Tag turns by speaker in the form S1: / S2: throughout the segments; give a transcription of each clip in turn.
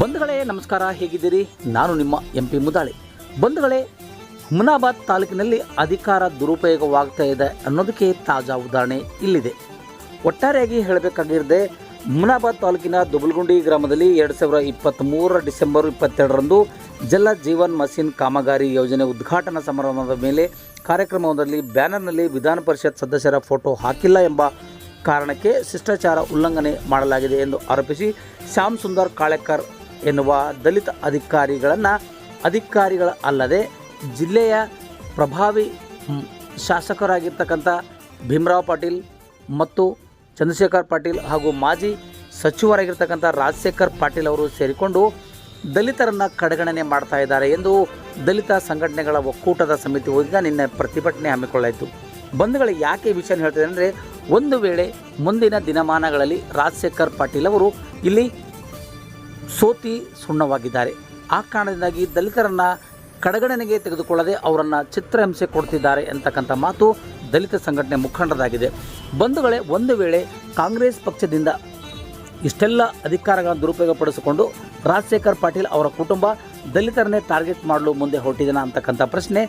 S1: ಬಂಧುಗಳೇ, ನಮಸ್ಕಾರ, ಹೇಗಿದ್ದೀರಿ? ನಾನು ನಿಮ್ಮ ಎಂ ಪಿ ಮುದಾಳಿ. ಬಂಧುಗಳೇ, ಹುಮನಾಬಾದ್ ತಾಲೂಕಿನಲ್ಲಿ ಅಧಿಕಾರ ದುರುಪಯೋಗವಾಗ್ತಾ ಇದೆ ಅನ್ನೋದಕ್ಕೆ ತಾಜಾ ಉದಾಹರಣೆ ಇಲ್ಲಿದೆ. ಒಟ್ಟಾರೆಯಾಗಿ ಹೇಳಬೇಕಾಗಿರದೆ, ಹುಮನಾಬಾದ್ ತಾಲೂಕಿನ ದುಬಲ್ಗುಂಡಿ ಗ್ರಾಮದಲ್ಲಿ ಎರಡು ಸಾವಿರದ ಇಪ್ಪತ್ತ್ಮೂರರ ಡಿಸೆಂಬರ್ ಇಪ್ಪತ್ತೆರಡರಂದು ಜಲ ಜೀವನ್ ಮಸೀನ್ ಕಾಮಗಾರಿ ಯೋಜನೆ ಉದ್ಘಾಟನಾ ಸಮಾರಂಭದ ಮೇಲೆ ಕಾರ್ಯಕ್ರಮವೊಂದರಲ್ಲಿ ಬ್ಯಾನರ್ನಲ್ಲಿ ವಿಧಾನ ಪರಿಷತ್ ಸದಸ್ಯರ ಫೋಟೋ ಹಾಕಿಲ್ಲ ಎಂಬ ಕಾರಣಕ್ಕೆ ಶಿಷ್ಟಾಚಾರ ಉಲ್ಲಂಘನೆ ಮಾಡಲಾಗಿದೆ ಎಂದು ಆರೋಪಿಸಿ ಶ್ಯಾಮ್ ಸುಂದರ್ ಕಾಳೆಕರ್ ಎನ್ನುವ ದಲಿತ ಅಧಿಕಾರಿಗಳನ್ನು ಅಧಿಕಾರಿಗಳ ಅಲ್ಲದೆ ಜಿಲ್ಲೆಯ ಪ್ರಭಾವಿ ಶಾಸಕರಾಗಿರ್ತಕ್ಕಂಥ ಭೀಮರಾವ್ ಪಾಟೀಲ್ ಮತ್ತು ಚಂದ್ರಶೇಖರ್ ಪಾಟೀಲ್ ಹಾಗೂ ಮಾಜಿ ಸಚಿವರಾಗಿರ್ತಕ್ಕಂಥ ರಾಜಶೇಖರ್ ಪಾಟೀಲ್ ಅವರು ಸೇರಿಕೊಂಡು ದಲಿತರನ್ನು ಕಡೆಗಣನೆ ಮಾಡ್ತಾ ಇದ್ದಾರೆ ಎಂದು ದಲಿತ ಸಂಘಟನೆಗಳ ಒಕ್ಕೂಟದ ಸಮಿತಿ ಹೋಗಿದ್ದ ನಿನ್ನೆ ಪ್ರತಿಭಟನೆ ಹಮ್ಮಿಕೊಳ್ಳಾಯಿತು ಬಂಧುಗಳು ಯಾಕೆ ವಿಷಯ ಹೇಳ್ತಿದೆ ಅಂದರೆ ಒಂದು ವೇಳೆ ಮುಂದಿನ ದಿನಮಾನಗಳಲ್ಲಿ ರಾಜಶೇಖರ್ ಪಾಟೀಲ್ ಅವರು ಇಲ್ಲಿ ಸೋತಿ ಸುಣ್ಣವಾಗಿದ್ದಾರೆ. ಆ ಕಾರಣದಿಂದಾಗಿ ದಲಿತರನ್ನು ಕಡೆಗಣನೆಗೆ ತೆಗೆದುಕೊಳ್ಳದೆ ಅವರನ್ನು ಚಿತ್ರಹಿಂಸೆ ಕೊಡ್ತಿದ್ದಾರೆ ಅಂತಕ್ಕಂಥ ಮಾತು ದಲಿತ ಸಂಘಟನೆ ಮುಖಂಡರಾಗಿದೆ. ಬಂಧುಗಳೇ, ಒಂದು ವೇಳೆ ಕಾಂಗ್ರೆಸ್ ಪಕ್ಷದಿಂದ ಇಷ್ಟೆಲ್ಲ ಅಧಿಕಾರಗಳನ್ನು ದುರುಪಯೋಗಪಡಿಸಿಕೊಂಡು ರಾಜಶೇಖರ್ ಪಾಟೀಲ್ ಅವರ ಕುಟುಂಬ ದಲಿತರನ್ನೇ ಟಾರ್ಗೆಟ್ ಮಾಡಲು ಮುಂದೆ ಹೊರಟಿದನ ಅಂತಕ್ಕಂಥ ಪ್ರಶ್ನೆ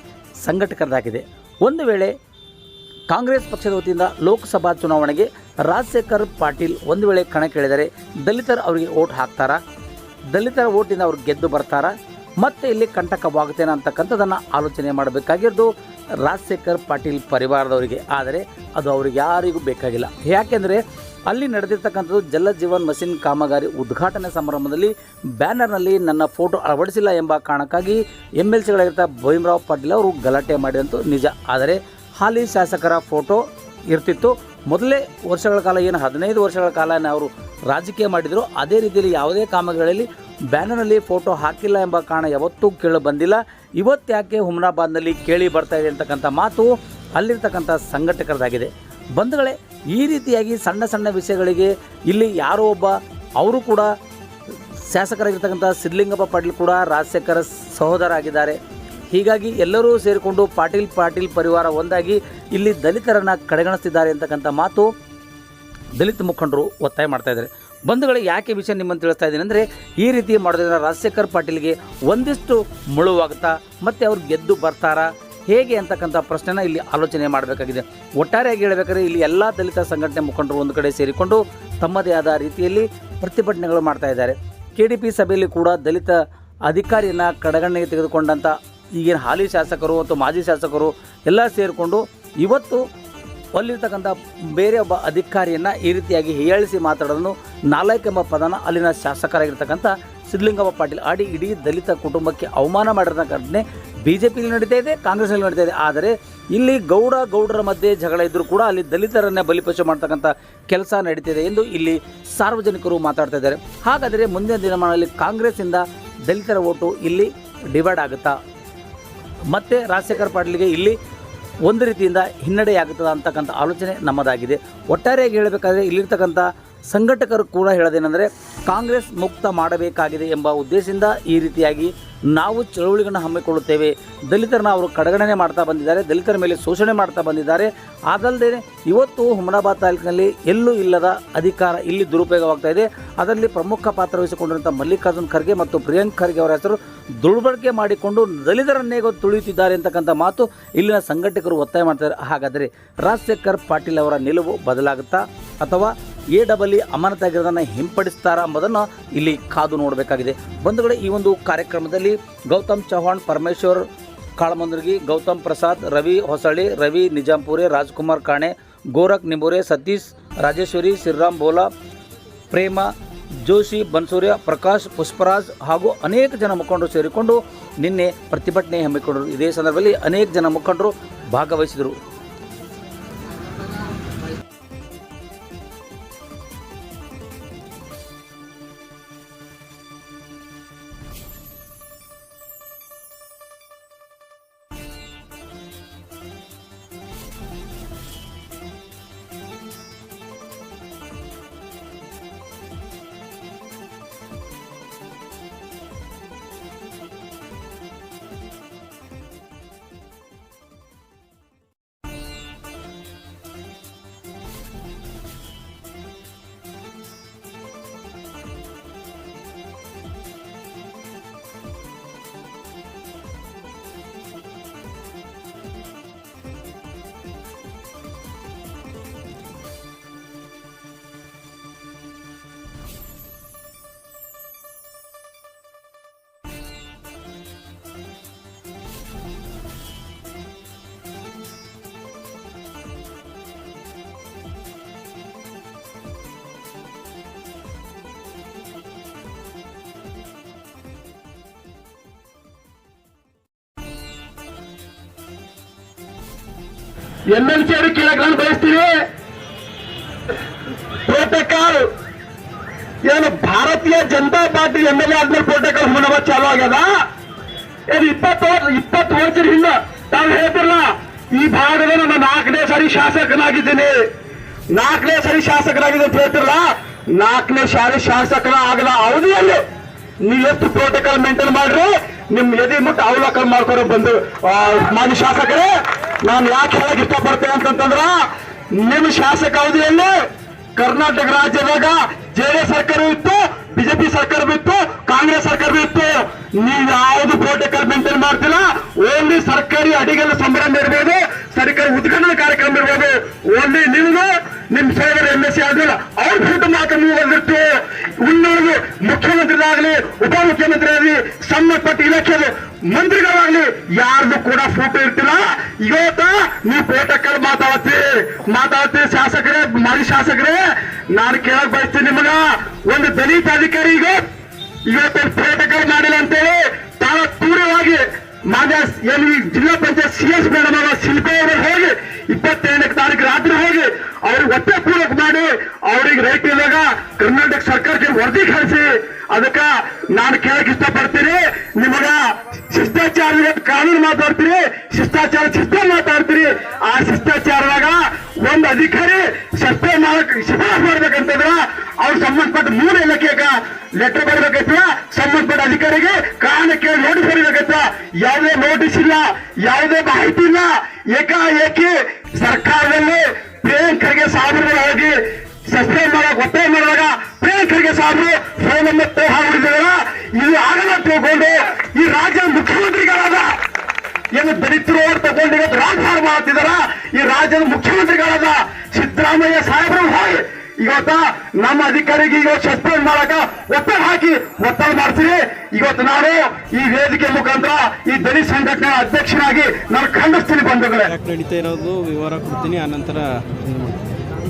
S1: ಸಂಘಟಕರದಾಗಿದೆ. ಒಂದು ವೇಳೆ ಕಾಂಗ್ರೆಸ್ ಪಕ್ಷದ ವತಿಯಿಂದ ಲೋಕಸಭಾ ಚುನಾವಣೆಗೆ ರಾಜಶೇಖರ್ ಪಾಟೀಲ್ ಒಂದು ವೇಳೆ ಕಣಕ್ಕಿಳಿದರೆ ದಲಿತರು ಅವರಿಗೆ ಓಟ್ ಹಾಕ್ತಾರಾ? ದಲಿತರ ಓಟಿಂದ ಅವರು ಗೆದ್ದು ಬರ್ತಾರೆ? ಮತ್ತೆ ಇಲ್ಲಿ ಕಂಟಕವಾಗುತ್ತೇನೆ ಅಂತಕ್ಕಂಥದ್ದನ್ನು ಆಲೋಚನೆ ಮಾಡಬೇಕಾಗಿರೋದು ರಾಜಶೇಖರ್ ಪಾಟೀಲ್ ಪರಿವಾರದವರಿಗೆ. ಆದರೆ ಅದು ಅವ್ರಿಗೆ ಯಾರಿಗೂ ಬೇಕಾಗಿಲ್ಲ. ಯಾಕೆಂದರೆ ಅಲ್ಲಿ ನಡೆದಿರ್ತಕ್ಕಂಥದ್ದು ಜಲ ಜೀವನ್ ಮಷಿನ್ ಕಾಮಗಾರಿ ಉದ್ಘಾಟನೆ ಸಮಾರಂಭದಲ್ಲಿ ಬ್ಯಾನರ್ನಲ್ಲಿ ನನ್ನ ಫೋಟೋ ಅಳವಡಿಸಿಲ್ಲ ಎಂಬ ಕಾರಣಕ್ಕಾಗಿ ಎಂ ಎಲ್ ಸಿಗಳಾಗಿರ್ತ ಭೀಮರಾವ್ ಪಾಟೀಲ್ ಅವರು ಗಲಾಟೆ ಮಾಡಿದಂತೂ ನಿಜ. ಆದರೆ ಹಾಲಿ ಶಾಸಕರ ಫೋಟೋ ಇರ್ತಿತ್ತು. ಮೊದಲೇ ವರ್ಷಗಳ ಕಾಲ ಏನು, ಹದಿನೈದು ವರ್ಷಗಳ ಕಾಲ ಅವರು ರಾಜಕೀಯ ಮಾಡಿದರು. ಅದೇ ರೀತಿಯಲ್ಲಿ ಯಾವುದೇ ಕಾಮಗಳಲ್ಲಿ ಬ್ಯಾನರ್ನಲ್ಲಿ ಫೋಟೋ ಹಾಕಿಲ್ಲ ಎಂಬ ಕಾರಣ ಯಾವತ್ತೂ ಕೇಳಿ ಬಂದಿಲ್ಲ. ಇವತ್ತು ಯಾಕೆ ಹುಮ್ನಾಬಾದ್ನಲ್ಲಿ ಕೇಳಿ ಬರ್ತಾ ಇದೆ ಅಂತಕ್ಕಂಥ ಮಾತು ಅಲ್ಲಿರ್ತಕ್ಕಂಥ ಸಂಘಟಕರದಾಗಿದೆ. ಬಂಧುಗಳೇ, ಈ ರೀತಿಯಾಗಿ ಸಣ್ಣ ಸಣ್ಣ ವಿಷಯಗಳಿಗೆ ಇಲ್ಲಿ ಯಾರೋ ಒಬ್ಬ, ಅವರು ಕೂಡ ಶಾಸಕರಾಗಿರ್ತಕ್ಕಂಥ ಸಿದ್ಧಲಿಂಗಪ್ಪ ಪಾಟೀಲ್ ಕೂಡ ರಾಜಶೇಖರ ಸಹೋದರ ಆಗಿದ್ದಾರೆ. ಹೀಗಾಗಿ ಎಲ್ಲರೂ ಸೇರಿಕೊಂಡು ಪಾಟೀಲ್ ಪಾಟೀಲ್ ಪರಿವಾರ ಒಂದಾಗಿ ಇಲ್ಲಿ ದಲಿತರನ್ನು ಕಡೆಗಣಿಸ್ತಿದ್ದಾರೆ ಅಂತಕ್ಕಂಥ ಮಾತು ದಲಿತ ಮುಖಂಡರು ಒತ್ತಾಯ ಮಾಡ್ತಾ ಇದ್ದಾರೆ. ಯಾಕೆ ವಿಷಯ ನಿಮ್ಮನ್ನು ತಿಳಿಸ್ತಾ ಇದ್ದೀನಿ ಅಂದರೆ ಈ ರೀತಿ ಮಾಡೋದ್ರಿಂದ ರಾಜಶೇಖರ್ ಪಾಟೀಲ್ಗೆ ಒಂದಿಷ್ಟು ಮುಳುವಾಗುತ್ತಾ ಮತ್ತು ಅವ್ರು ಗೆದ್ದು ಬರ್ತಾರಾ? ಹೇಗೆ ಅಂತಕ್ಕಂಥ ಪ್ರಶ್ನೆನ ಇಲ್ಲಿ ಆಲೋಚನೆ ಮಾಡಬೇಕಾಗಿದೆ. ಒಟ್ಟಾರೆಯಾಗಿ ಹೇಳಬೇಕಾದ್ರೆ ಇಲ್ಲಿ ಎಲ್ಲ ದಲಿತ ಸಂಘಟನೆ ಮುಖಂಡರು ಒಂದು ಕಡೆ ಸೇರಿಕೊಂಡು ತಮ್ಮದೇ ಆದ ರೀತಿಯಲ್ಲಿ ಪ್ರತಿಭಟನೆಗಳು ಮಾಡ್ತಾ ಇದ್ದಾರೆ. ಕೆ ಡಿ ಪಿ ಸಭೆಯಲ್ಲಿ ಕೂಡ ದಲಿತ ಅಧಿಕಾರಿಯನ್ನು ಕಡೆಗಣನೆಗೆ ತೆಗೆದುಕೊಂಡಂಥ ಈಗಿನ ಹಾಲಿ ಶಾಸಕರು ಅಥವಾ ಮಾಜಿ ಶಾಸಕರು ಎಲ್ಲ ಸೇರಿಕೊಂಡು ಇವತ್ತು ಅಲ್ಲಿರ್ತಕ್ಕಂಥ ಬೇರೆ ಒಬ್ಬ ಅಧಿಕಾರಿಯನ್ನು ಈ ರೀತಿಯಾಗಿ ಹೇಳಿಸಿ ಮಾತಾಡೋದನ್ನು ನಾಲ್ಕು ಎಂಬ ಪದನ ಅಲ್ಲಿನ ಶಾಸಕರಾಗಿರ್ತಕ್ಕಂಥ ಸಿದ್ಧಲಿಂಗಪ್ಪ ಪಾಟೀಲ್ ಆಡಿ ಇಡೀ ದಲಿತ ಕುಟುಂಬಕ್ಕೆ ಅವಮಾನ ಮಾಡಿರೋ ಘಟನೆ ಬಿ ಜೆ ಪಿಲಿ ನಡೀತಾ ಇದೆ, ಕಾಂಗ್ರೆಸ್ನಲ್ಲಿ ನಡೀತಾ ಇದೆ. ಆದರೆ ಇಲ್ಲಿ ಗೌಡ, ಗೌಡರ ಮಧ್ಯೆ ಜಗಳ ಇದ್ದರೂ ಕೂಡ ಅಲ್ಲಿ ದಲಿತರನ್ನೇ ಬಲಿಪಶು ಮಾಡ್ತಕ್ಕಂಥ ಕೆಲಸ ನಡೀತಿದೆ ಎಂದು ಇಲ್ಲಿ ಸಾರ್ವಜನಿಕರು ಮಾತಾಡ್ತಾ ಇದ್ದಾರೆ. ಹಾಗಾದರೆ ಮುಂದಿನ ದಿನಮಾನದಲ್ಲಿ ಕಾಂಗ್ರೆಸ್ಸಿಂದ ದಲಿತರ ಓಟು ಇಲ್ಲಿ ಡಿವೈಡ್ ಆಗುತ್ತಾ? ಮತ್ತು ರಾಜಶೇಖರ್ ಪಾಟೀಲ್ಗೆ ಇಲ್ಲಿ ಒಂದು ರೀತಿಯಿಂದ ಹಿನ್ನಡೆಯಾಗುತ್ತದೆ ಅಂತಕ್ಕಂಥ ಆಲೋಚನೆ ನಮ್ಮದಾಗಿದೆ. ಒಟ್ಟಾರೆಯಾಗಿ ಹೇಳಬೇಕಾದ್ರೆ ಇಲ್ಲಿರ್ತಕ್ಕಂಥ ಸಂಘಟಕರು ಕೂಡ ಹೇಳೋದೇನೆಂದರೆ ಕಾಂಗ್ರೆಸ್ ಮುಕ್ತ ಮಾಡಬೇಕಾಗಿದೆ ಎಂಬ ಉದ್ದೇಶದಿಂದ ಈ ರೀತಿಯಾಗಿ ನಾವು ಚಳುವಳಿಗಳನ್ನು ಹಮ್ಮಿಕೊಳ್ಳುತ್ತೇವೆ. ದಲಿತರನ್ನ ಅವರು ಕಡೆಗಣನೆ ಮಾಡ್ತಾ ಬಂದಿದ್ದಾರೆ, ದಲಿತರ ಮೇಲೆ ಶೋಷಣೆ ಮಾಡ್ತಾ ಬಂದಿದ್ದಾರೆ. ಅದಲ್ಲದೆ ಇವತ್ತು ಹುಮನಾಬಾದ್ ತಾಲೂಕಿನಲ್ಲಿ ಎಲ್ಲೂ ಇಲ್ಲದ ಅಧಿಕಾರ ಇಲ್ಲಿ ದುರುಪಯೋಗವಾಗ್ತಾ ಇದೆ. ಅದರಲ್ಲಿ ಪ್ರಮುಖ ಪಾತ್ರ ವಹಿಸಿಕೊಂಡಿರುವಂಥ ಮಲ್ಲಿಕಾರ್ಜುನ್ ಖರ್ಗೆ ಮತ್ತು ಪ್ರಿಯಾಂಕ್ ಖರ್ಗೆ ಅವರ ಹೆಸರು ದುರ್ಬಳಕೆ ಮಾಡಿಕೊಂಡು ದಲಿತರನ್ನೇ ತುಳಿಯುತ್ತಿದ್ದಾರೆ ಅಂತಕ್ಕಂಥ ಮಾತು ಇಲ್ಲಿನ ಸಂಘಟಕರು ಒತ್ತಾಯ ಮಾಡ್ತಾರೆ ಹಾಗಾದರೆ ರಾಜಶೇಖರ್ ಪಾಟೀಲ್ ಅವರ ನಿಲುವು ಬದಲಾಗುತ್ತಾ ಅಥವಾ ಎ ಡಬಲ್ ಇ ಅಮಾನತಾಗಿರೋದನ್ನು ಹಿಂಪಡಿಸ್ತಾರಾ ಎಂಬುದನ್ನು ಇಲ್ಲಿ ಕಾದು ನೋಡಬೇಕಾಗಿದೆ. ಬಂಧುಗಳೇ, ಈ ಒಂದು ಕಾರ್ಯಕ್ರಮದಲ್ಲಿ ಗೌತಮ್ ಚೌಹಾಣ್ ಪರಮೇಶ್ವರ್, ಕಾಳಮಂದರ್ಗಿ ಗೌತಮ್ ಪ್ರಸಾದ್, ರವಿ ಹೊಸಳ್ಳಿ, ರವಿ ನಿಜಾಂಪುರೆ, ರಾಜ್ಕುಮಾರ್ ಕಾಣೆ, ಗೋರಖ್ ನಿಂಬೂರೆ, ಸತೀಶ್ ರಾಜೇಶ್ವರಿ, ಶ್ರೀರಾಮ್ ಬೋಲಾ, ಪ್ರೇಮ ಜೋಶಿ, ಬನ್ಸೂರ್ಯ, ಪ್ರಕಾಶ್, ಪುಷ್ಪರಾಜ್ ಹಾಗೂ ಅನೇಕ ಜನ ಮುಖಂಡರು ಸೇರಿಕೊಂಡು ನಿನ್ನೆ ಪ್ರತಿಭಟನೆ ಹಮ್ಮಿಕೊಂಡರು. ಇದೇ ಸಂದರ್ಭದಲ್ಲಿ ಅನೇಕ ಜನ ಮುಖಂಡರು ಭಾಗವಹಿಸಿದರು.
S2: ಎಂ ಎಲ್ ಸಿ ಅವರು ನಾನು ಪ್ರೋಟೋಕಾಲ್ ಏನು Bharatiya Janata party M L ಆದ್ಮೇಲೆ ಪ್ರೋಟೋಕಾಲ್ ಹುಣವ ಚಾಲು ಆಗ್ಯದ? ಏನು ಇಪ್ಪತ್ತು ಇಪ್ಪತ್ತು ವರ್ಷದ ಹಿಂದ ತಾವು ಹೇಳ್ತಿರಲ್ಲ, ಈ ಭಾಗದ ನಾನು ನಾಲ್ಕನೇ ಸರಿ ಶಾಸಕನಾಗಿದ್ದೀನಿ. ನಾಲ್ಕನೇ ಸರಿ ಶಾಸಕನಾಗಿದೆ ಅಂತ ಹೇಳ್ತಿರಲ್ಲ, ನಾಲ್ಕನೇ ಸಾರಿ ಶಾಸಕನ ಆಗದ ಅವಧಿಯಲ್ಲಿ ನೀವು ಎಷ್ಟು ಪ್ರೋಟೋಕಾಲ್ ಮೇಂಟೈನ್ ಮಾಡ್ರಿ, ನಿಮ್ ಎದೆ ಮುಟ್ಟು ಅವಲೋಕನ ಮಾಡ್ಕೊಂಡು ಬಂದು ಮಾನ್ಯ ಶಾಸಕರೇ ನಾನು ಯಾಕೆ ಹೇಳಕ್ ಇಷ್ಟಪಡ್ತೇನೆ ಅಂತಂತಂದ್ರ ನಿಮ್ಮ ಶಾಸಕ ಅವಧಿಯಲ್ಲಿ ಕರ್ನಾಟಕ ರಾಜ್ಯದಾಗ ಜೆಡಿಎಸ್ ಸರ್ಕಾರ ಇತ್ತು ಬಿಜೆಪಿ ಸರ್ಕಾರ ಇತ್ತು ಕಾಂಗ್ರೆಸ್ ಸರ್ಕಾರ ಇತ್ತು ನೀವು ಯಾವ್ದು ಪ್ರೋಟೋಕಾಲ್ ಮೇಂಟೈನ್ ಮಾಡ್ತಿಲ್ಲ ಓನ್ಲಿ ಸರ್ಕಾರಿ ಅಡಿಗೆಲ್ಲ ಸಂಭ್ರಮ ಇರ್ಬೋದು, ಸರ್ಕಾರಿ ಉದ್ಘಾಟನಾ ಕಾರ್ಯಕ್ರಮ ಇರ್ಬೋದು. ಓನ್ಲಿ ನಿಮ್ದು ನಿಮ್ ಸೇವೆ ಎಂ ಎಸ್ ಸಿ ಅವ್ರ ಫೋಟೋ ಮಾತ್ರ ನೀವು ಬಂದಿರ್ತೀವಿ ಮುಖ್ಯಮಂತ್ರಿ ಆಗಲಿ ಉಪಮುಖ್ಯಮಂತ್ರಿ ಆಗಲಿ ಸಂಬಂಧಪಟ್ಟ ಇಲಾಖೆದು ಮಂತ್ರಿಗಳಾಗ್ಲಿ ಯಾರ್ದು ಕೂಡ ಫೋಟೋ ಇರ್ತಿಲ್ಲ. ಇವತ್ತ ನೀವು ಪ್ರೋಟೋಕಾಲ್ ಮಾತಾಡ್ತೀರಿ ಮಾತಾಡ್ತೀರಿ ಶಾಸಕರೇ, ಮಾಜಿ ಶಾಸಕರೇ, ನಾನು ಕೇಳಕ್ ಬಯಸ್ತೀನಿ ನಿಮಗ. ಒಂದು ದಲಿತ ಅಧಿಕಾರಿ ಈಗ ಇವತ್ತು ಪ್ರೋಟೋಕಾಲ್ ಮಾಡಿಲ್ಲ ಅಂತೇಳಿ ತಾವ ತೀವ್ರವಾಗಿ ಮಾನ್ಯ ಎಲ್ಲಿ ಜಿಲ್ಲಾ ಪಂಚಾಯತ್ ಸಿ ಎಸ್ ಮೇಡಮ್ ಅವರ ಶಿಲ್ಪಿ ಅವರು ಹೋಗಿ ಇಪ್ಪತ್ತೆರಡನೇ ತಾರೀಕು ರಾತ್ರಿ ಹೋಗಿ ಅವ್ರಿಗೆ ಒತ್ತೆ ಪೂರಕ ಮಾಡಿ ಅವ್ರಿಗೆ ರೈಟ್ ಇದ್ದಾಗ ಕರ್ನಾಟಕ ಸರ್ಕಾರಕ್ಕೆ ವರದಿ ಕಳಿಸಿ. ಅದಕ್ಕ ನಾನು ಕೇಳಕ್ ಇಷ್ಟಪಡ್ತೀನಿ. ನಿಮಗ ಶಿಷ್ಟಾಚಾರ ಕಾನೂನು ಮಾತಾಡ್ತೀರಿ ಶಿಷ್ಟಾಚಾರ ಶಿಸ್ತ ಮಾತಾಡ್ತೀರಿ ಆ ಶಿಷ್ಟಾಚಾರದಾಗ ಒಂದು ಅಧಿಕಾರಿ ಸಸ್ಪೆಂಡ್ ಮಾಡಕ್ ಶಿಫಾರಸ್ ಮಾಡ್ಬೇಕಂತಂದ್ರ ಅವ್ರು ಸಂಬಂಧಪಟ್ಟ ಮೂರು ಇಲಾಖೆಗ ಲೆಟರ್ ಬರ್ಬೇಕೈತ, ಸಂಬಂಧಪಟ್ಟ ಅಧಿಕಾರಿಗೆ ಕಾರಣ ಕೇಳಿ ನೋಟಿಸ್ ಬರಬೇಕೈತ ಯಾವುದೇ ನೋಟಿಸ್ ಇಲ್ಲ, ಯಾವುದೇ ಮಾಹಿತಿ ಇಲ್ಲ. ಏಕಾಏಕಿ ಸರ್ಕಾರದಲ್ಲಿ ಪ್ರಿಯಾಂಕರ್ಗೆ ಸಾಹೇಬರು ಹೋಗಿ ಸಸ್ಪೆಂಡ್ ಮಾಡಕ್ ಒತ್ತಾಯ ಮಾಡಿದಾಗ ಪ್ರೇಂಕರಿಗೆ ಸಾಹೇಬರು ಫೋನ್ ಮತ್ತೆ ಹಾಕಿದ್ದಾರೆ ಇದು ಆಗಲ್ಲ ತಿಳ್ಕೊಂಡು ಈ ರಾಜ್ಯ ಮುಖ್ಯಮಂತ್ರಿಗಳಾದ ಏನು ದಲಿತರು ತಗೊಂಡಿರೋದು ರಾಜಕಾರಣ ಮಾಡ್ತಿದಾರ ಈ ರಾಜ್ಯದ ಮುಖ್ಯಮಂತ್ರಿಗಳಾದ ಇವತ್ತ ನಮ್ಮ ಅಧಿಕಾರಿಗೆ ಇವತ್ತು ಸಸ್ಪೆಂಡ್ ಮಾಡಕ ಒತ್ತಡ ಹಾಕಿ ಒತ್ತಡ ಮಾಡ್ತೀವಿ ಇವತ್ತು ನಾನು ಈ ವೇದಿಕೆ ಮುಖಾಂತರ ಈ ದಲಿತ ಸಂಘಟನೆ ಅಧ್ಯಕ್ಷನಾಗಿ ನಾನು ಖಂಡಿಸ್ತೀನಿ ಬಂಧುಗಳೇ.
S3: ನಡೀತಾ ಇರೋದು? ವಿವರ ಕೊಡ್ತೀನಿ. ಆನಂತರ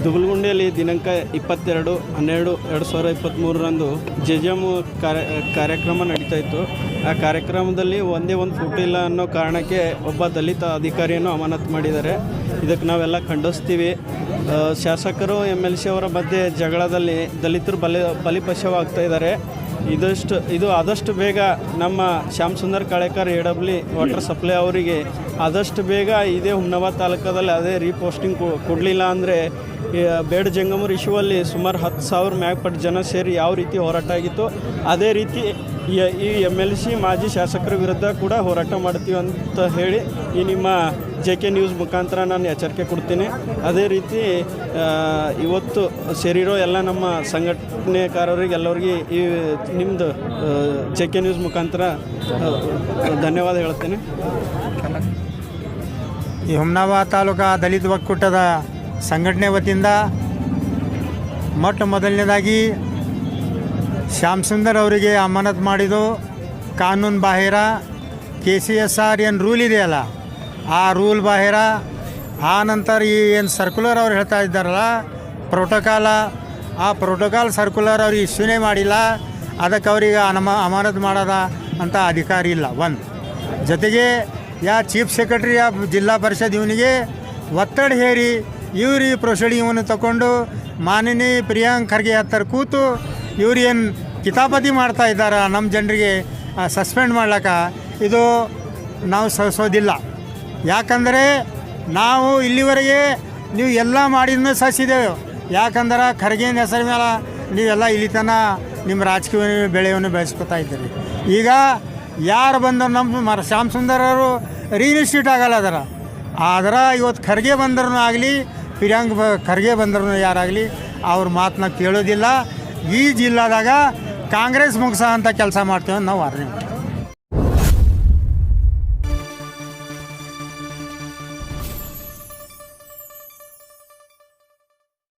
S3: ದುಗುಲ್ಗುಂಡಿಯಲ್ಲಿ ದಿನಾಂಕ ಇಪ್ಪತ್ತೆರಡು, ಹನ್ನೆರಡು, ಎರಡು ಸಾವಿರದ ಇಪ್ಪತ್ತ್ಮೂರರಂದು ಜೆಜೆಮ್ ಕಾರ್ಯ, ಕಾರ್ಯಕ್ರಮ ನಡೀತಾ ಇತ್ತು. ಆ ಕಾರ್ಯಕ್ರಮದಲ್ಲಿ ಒಂದೇ ಒಂದು ಫೋಟೋ ಇಲ್ಲ ಅನ್ನೋ ಕಾರಣಕ್ಕೆ ಒಬ್ಬ ದಲಿತ ಅಧಿಕಾರಿಯನ್ನು ಅಮಾನತು ಮಾಡಿದ್ದಾರೆ. ಇದಕ್ಕೆ ನಾವೆಲ್ಲ ಖಂಡಿಸ್ತೀವಿ. ಶಾಸಕರು ಎಂ ಎಲ್ ಸಿ ಅವರ ಮಧ್ಯೆ ಜಗಳದಲ್ಲಿ ದಲಿತರು ಬಲಿ ಬಲಿಪಶವಾಗ್ತಾ ಇದ್ದಾರೆ. ಇದಷ್ಟು, ಇದು ಆದಷ್ಟು ಬೇಗ ನಮ್ಮ Shyam Sundar Kalekar, A double water supply ಅವರಿಗೆ ಆದಷ್ಟು ಬೇಗ ಇದೇ ಹುಮ್ನಾಬಾದ್ ತಾಲೂಕದಲ್ಲಿ ಅದೇ ರೀಪೋಸ್ಟಿಂಗ್ ಕೊಡಲಿಲ್ಲ ಅಂದರೆ ಬೇಡ ಜಂಗಮೂರು ಇಶ್ಯೂವಲ್ಲಿ ಸುಮಾರು ಹತ್ತು ಸಾವಿರ ಮ್ಯಾಗ್ಪಟ್ಟು ಜನ ಸೇರಿ ಯಾವ ರೀತಿ ಹೋರಾಟ ಆಗಿತ್ತು, ಅದೇ ರೀತಿ ಈ- ಎಂ ಎಲ್ ಸಿ ಮಾಜಿ ಶಾಸಕರ ವಿರುದ್ಧ ಕೂಡ ಹೋರಾಟ ಮಾಡ್ತೀವಿ ಅಂತ ಹೇಳಿ ಈ ನಿಮ್ಮ ಜೆ ಕೆ ನ್ಯೂಸ್ ಮುಖಾಂತರ ನಾನು ಎಚ್ಚರಿಕೆ ಕೊಡ್ತೀನಿ. ಅದೇ ರೀತಿ ಇವತ್ತು ಸೇರಿರೋ ಎಲ್ಲ ನಮ್ಮ ಸಂಘಟನೆಕಾರರಿಗೆ, ಎಲ್ಲರಿಗೆ ಈ ನಿಮ್ಮದು ಜೆ ಕೆ ನ್ಯೂಸ್ ಮುಖಾಂತರ ಧನ್ಯವಾದ ಹೇಳ್ತೀನಿ.
S4: ಈ ಹುಮ್ನಾಬಾದ್ ತಾಲೂಕಾ ದಲಿತ ಒಕ್ಕೂಟದ ಸಂಘಟನೆ ವತಿಯಿಂದ ಮೊಟ್ಟ ಮೊದಲನೇದಾಗಿ ಶ್ಯಾಮ್ ಸುಂದರ್ ಅವರಿಗೆ ಅಮಾನತ್ ಮಾಡಿದ್ದು, ಕಾನೂನು ಬಾಹಿರ, ಕೆ ಸಿ ಎಸ್ ಆರ್ ಏನು ರೂಲ್ ಇದೆಯಲ್ಲ? ಆ ರೂಲ್ ಬಾಹಿರ. ಆ ನಂತರ ಈ ಏನು ಸರ್ಕ್ಯುಲರ್ ಅವ್ರು ಹೇಳ್ತಾ ಇದ್ದಾರಲ್ಲ ಪ್ರೋಟೋಕಾಲ ಆ ಪ್ರೋಟೋಕಾಲ್ ಸರ್ಕ್ಯುಲರ್ ಅವ್ರು ಇಶ್ಯೂನೇ ಮಾಡಿಲ್ಲ. ಅದಕ್ಕೆ ಅವ್ರಿಗೆ ಅನಮ, ಅಮಾನತು ಮಾಡದ ಅಂತ ಅಧಿಕಾರಿ ಇಲ್ಲ. ಒಂದು. ಜೊತೆಗೆ ಯಾ ಚೀಫ್ ಸೆಕ್ರೆಟರಿ ಯಾ ಜಿಲ್ಲಾ ಪರಿಷತ್ ಇವನಿಗೆ ಒತ್ತಡ ಹೇರಿ, ಇವ್ರು ಈ ಪ್ರೊಸೀಡಿಂಗ್ ಇವನು ತಗೊಂಡು ಮಾನಿನಿ ಪ್ರಿಯಾಂಕ್ ಖರ್ಗೆ ಹತ್ತರ ಕೂತು ಇವ್ರು ಏನು ಕಿತಾಪತಿ ಮಾಡ್ತಾ ಇದ್ದಾರೆ ನಮ್ಮ ಜನರಿಗೆ ಸಸ್ಪೆಂಡ್ ಮಾಡ್ಲಕ್ಕ ಇದು ನಾವು ಸಹಿಸೋದಿಲ್ಲ ಯಾಕಂದರೆ ನಾವು ಇಲ್ಲಿವರೆಗೆ ನೀವು ಎಲ್ಲ ಮಾಡಿದ್ಮೇಲೆ ಸಹಿಸಿದ್ದೇವೆ ಯಾಕಂದ್ರೆ ಖರ್ಗೆನ ಹೆಸರು ಮೇಲೆ ನೀವೆಲ್ಲ ಇಲ್ಲಿ ತನ ನಿಮ್ಮ ರಾಜಕೀಯ ಬೆಳೆಯನ್ನು ಬೆಳೆಸ್ಕೊತಾ ಇದ್ದೀರಿ. ಈಗ ಯಾರು ಬಂದರು ನಮ್ಮ ಮರ ಶ್ಯಾಮ್ ಸುಂದರ್ ಅವರು ರೀಇನ್ಸ್ಟಿಟ್ಯೂಟ್ ಆಗಲ್ಲ ಅದರ. ಆದ್ರೆ ಇವತ್ತು ಖರ್ಗೆ ಬಂದ್ರೂ ಆಗಲಿ, ಪ್ರಿಯಾಂಕ್ ಬ ಖರ್ಗೆ ಬಂದ್ರೂ ಯಾರಾಗಲಿ ಅವ್ರ ಮಾತನ್ನ ಕೇಳೋದಿಲ್ಲ. ಈ ಜಿಲ್ಲಾದಾಗ ಕಾಂಗ್ರೆಸ್ ಮುಗಿಸೋ ಅಂತ ಕೆಲಸ ಮಾಡ್ತೇವೆ ನಾವು ಅರ್ಜಿ